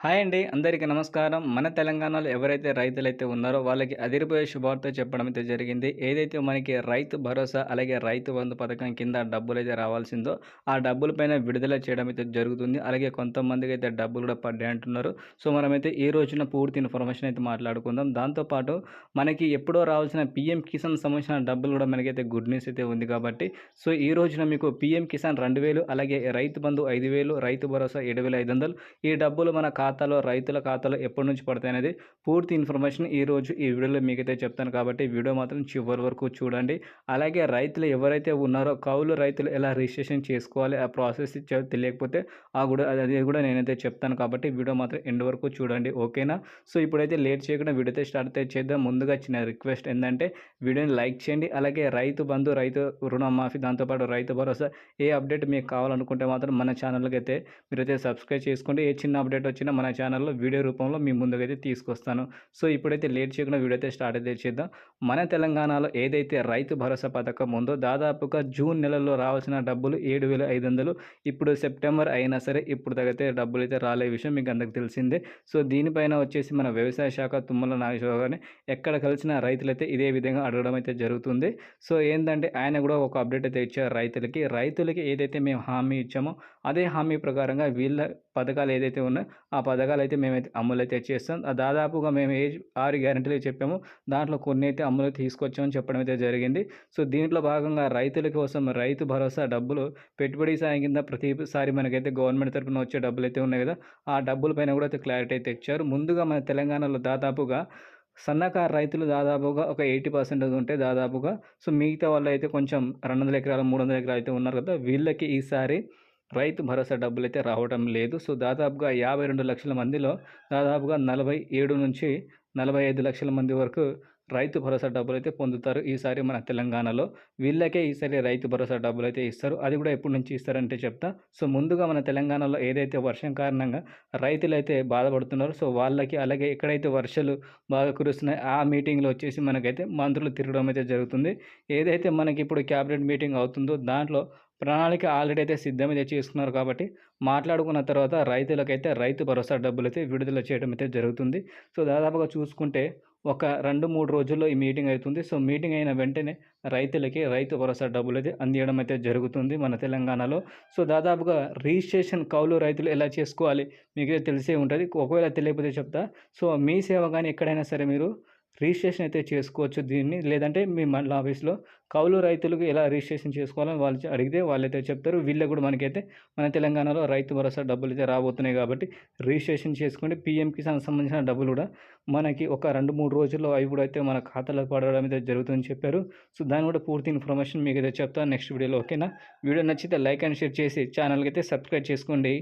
Hi అండి అందరికీ నమస్కారం. మన తెలంగాణలో ఎవరైతే రైతులైతే ఉన్నారో వాళ్ళకి అదిరిపోయే శుభార్త చెప్పడం అయితే జరిగింది. ఏదైతే మనకి రైతు భరోసా అలాగే రైతు బంధు పథకం కింద డబ్బులు అయితే రావాల్సిందో ఆ డబ్బుల పైన విడుదల చేయడం అయితే జరుగుతుంది. అలాగే కొంతమందికి అయితే డబ్బులు కూడా పడ్డాయి అంటున్నారు. సో మనమైతే ఈ రోజున పూర్తి ఇన్ఫర్మేషన్ అయితే మాట్లాడుకుందాం. దాంతోపాటు మనకి ఎప్పుడో రావాల్సిన పిఎం కిసాన్ సంబంధించిన డబ్బులు కూడా మనకైతే గుడ్ న్యూస్ అయితే ఉంది కాబట్టి సో ఈ రోజున మీకు పిఎం కిసాన్ రెండు వేలు అలాగే రైతు బంధు ఐదు వేలు రైతు భరోసా ఏడు వేల ఐదు వందలు ఈ డబ్బులు మన ఖాతాలో రైతుల ఖాతాలో ఎప్పటి నుంచి పడతాయి అనేది పూర్తి ఇన్ఫర్మేషన్ ఈ రోజు ఈ వీడియోలో మీకైతే చెప్తాను. కాబట్టి వీడియో మాత్రం చివరి వరకు చూడండి. అలాగే రైతులు ఎవరైతే ఉన్నారో కౌలు రైతులు ఎలా రిజిస్ట్రేషన్ చేసుకోవాలి ఆ ప్రాసెస్ తెలియకపోతే ఆ కూడా అది- అది కూడా నేనైతే చెప్తాను. కాబట్టి వీడియో మాత్రం ఎండ్ వరకు చూడండి. ఓకేనా? సో ఇప్పుడైతే లేట్ చేయకుండా వీడియో అయితే స్టార్ట్ అయితే చేద్దాం. ముందుగా చిన్న రిక్వెస్ట్ ఏంటంటే వీడియోని లైక్ చేయండి. అలాగే రైతు బంధు రైతు రుణమాఫీ దాంతోపాటు రైతు భరోసా ఏ అప్డేట్ మీకు కావాలనుకుంటే మాత్రం మన ఛానల్కి అయితే మీరైతే సబ్స్క్రైబ్ చేసుకోండి. ఏ చిన్న అప్డేట్ వచ్చినా మన ఛానల్లో వీడియో రూపంలో మీ ముందుకైతే తీసుకొస్తాను. సో ఇప్పుడైతే లేట్ చేయకుండా వీడియో అయితే స్టార్ట్ అయితే చేద్దాం. మన తెలంగాణలో ఏదైతే రైతు భరోసా పథకం ఉందో దాదాపుగా జూన్ నెలలో రావాల్సిన డబ్బులు ఏడు వేల ఐదు వందలు. ఇప్పుడు సెప్టెంబర్ అయినా సరే ఇప్పుడు తగితే డబ్బులు అయితే రాలే విషయం మీకు అందరికి తెలిసిందే. సో దీనిపైన వచ్చేసి మన వ్యవసాయ శాఖ తుమ్మల నాగేశ్వరరావు గారిని ఎక్కడ కలిసిన రైతులైతే ఇదే విధంగా అడగడం అయితే జరుగుతుంది. సో ఏంటంటే ఆయన కూడా ఒక అప్డేట్ అయితే ఇచ్చారు రైతులకి. రైతులకి ఏదైతే మేము హామీ ఇచ్చామో అదే హామీ ప్రకారంగా వీళ్ళ పథకాలు ఏదైతే ఉన్నాయో ఆ పథకాలు అయితే మేమైతే అమలు అయితే చేస్తాం. ఆ దాదాపుగా మేము ఏ ఆరు గ్యారెంటీలు చెప్పామో. దాంట్లో కొన్ని అయితే అమలు తీసుకొచ్చామని చెప్పడం అయితే జరిగింది. సో దీంట్లో భాగంగా రైతుల కోసం రైతు భరోసా డబ్బులు పెట్టుబడి సాయం కింద ప్రతిసారి మనకైతే గవర్నమెంట్ తరఫున వచ్చే డబ్బులు అయితే ఉన్నాయి కదా ఆ డబ్బుల పైన కూడా అయితే క్లారిటీ అయితే ఇచ్చారు. ముందుగా మన తెలంగాణలో దాదాపుగా సన్నకారు రైతులు దాదాపుగా ఒక ఎయిటీ పర్సెంటేజ్ ఉంటే దాదాపుగా సో మిగతా వాళ్ళు అయితే కొంచెం రెండు వందల ఎకరాలు మూడు వందల ఎకరాలు అయితే ఉన్నారు కదా వీళ్ళకి ఈసారి రైతు భరోసా డబ్బులు అయితే రావడం లేదు. సో దాదాపుగా యాభై రెండు లక్షల మందిలో దాదాపుగా నలభై ఏడు నుంచి నలభై ఐదు లక్షల మంది వరకు రైతు భరోసా డబ్బులు అయితే పొందుతారు ఈసారి మన తెలంగాణలో. వీళ్ళకే ఈసారి రైతు భరోసా డబ్బులు అయితే ఇస్తారు. అది కూడా ఎప్పటి నుంచి ఇస్తారంటే చెప్తా. సో ముందుగా మన తెలంగాణలో ఏదైతే వర్షం కారణంగా రైతులు అయితే బాధపడుతున్నారో సో వాళ్ళకి అలాగే ఎక్కడైతే వర్షాలు బాగా కురుస్తున్నాయి ఆ మీటింగ్లో వచ్చేసి మనకైతే మంత్రులు తిరగడం అయితే జరుగుతుంది. ఏదైతే మనకి ఇప్పుడు క్యాబినెట్ మీటింగ్ అవుతుందో దాంట్లో ప్రణాళిక ఆల్రెడీ అయితే సిద్ధమైతే చేసుకున్నారు కాబట్టి మాట్లాడుకున్న తర్వాత రైతులకైతే రైతు భరోసా డబ్బులు అయితే విడుదల చేయడం అయితే జరుగుతుంది. సో దాదాపుగా చూసుకుంటే ఒక రెండు మూడు రోజుల్లో ఈ మీటింగ్ అవుతుంది. సో మీటింగ్ అయిన వెంటనే రైతులకి రైతు భరోసా డబ్బులు అయితే అందియడం అయితే జరుగుతుంది మన తెలంగాణలో. సో దాదాపుగా రిజిస్ట్రేషన్ కౌలు రైతులు ఎలా చేసుకోవాలి మీకు తెలిసే ఉంటుంది. ఒకవేళ తెలియకపోతే చెప్తా. సో మీ సేవ కానీ ఎక్కడైనా సరే మీరు రిజిస్ట్రేషన్ అయితే చేసుకోవచ్చు దీన్ని. లేదంటే మీ మండల ఆఫీస్లో కౌలు రైతులకు ఎలా రిజిస్ట్రేషన్ చేసుకోవాలని వాళ్ళు అడిగితే వాళ్ళైతే చెప్తారు. వీళ్ళకి కూడా మనకైతే మన తెలంగాణలో రైతు భరోసా డబ్బులు అయితే రాబోతున్నాయి కాబట్టి రిజిస్ట్రేషన్ చేసుకుంటే పిఎం కిసాన్ సంబంధించిన డబ్బులు కూడా మనకి ఒక రెండు మూడు రోజుల్లో అవి కూడా అయితే మన ఖాతాలో పడడం అయితే జరుగుతుందని చెప్పారు. సో దాని కూడా పూర్తి ఇన్ఫర్మేషన్ మీకు అయితే చెప్తాను నెక్స్ట్ వీడియోలో. ఓకేనా? వీడియో నచ్చితే లైక్ అండ్ షేర్ చేసి ఛానల్కి అయితే సబ్స్క్రైబ్ చేసుకోండి.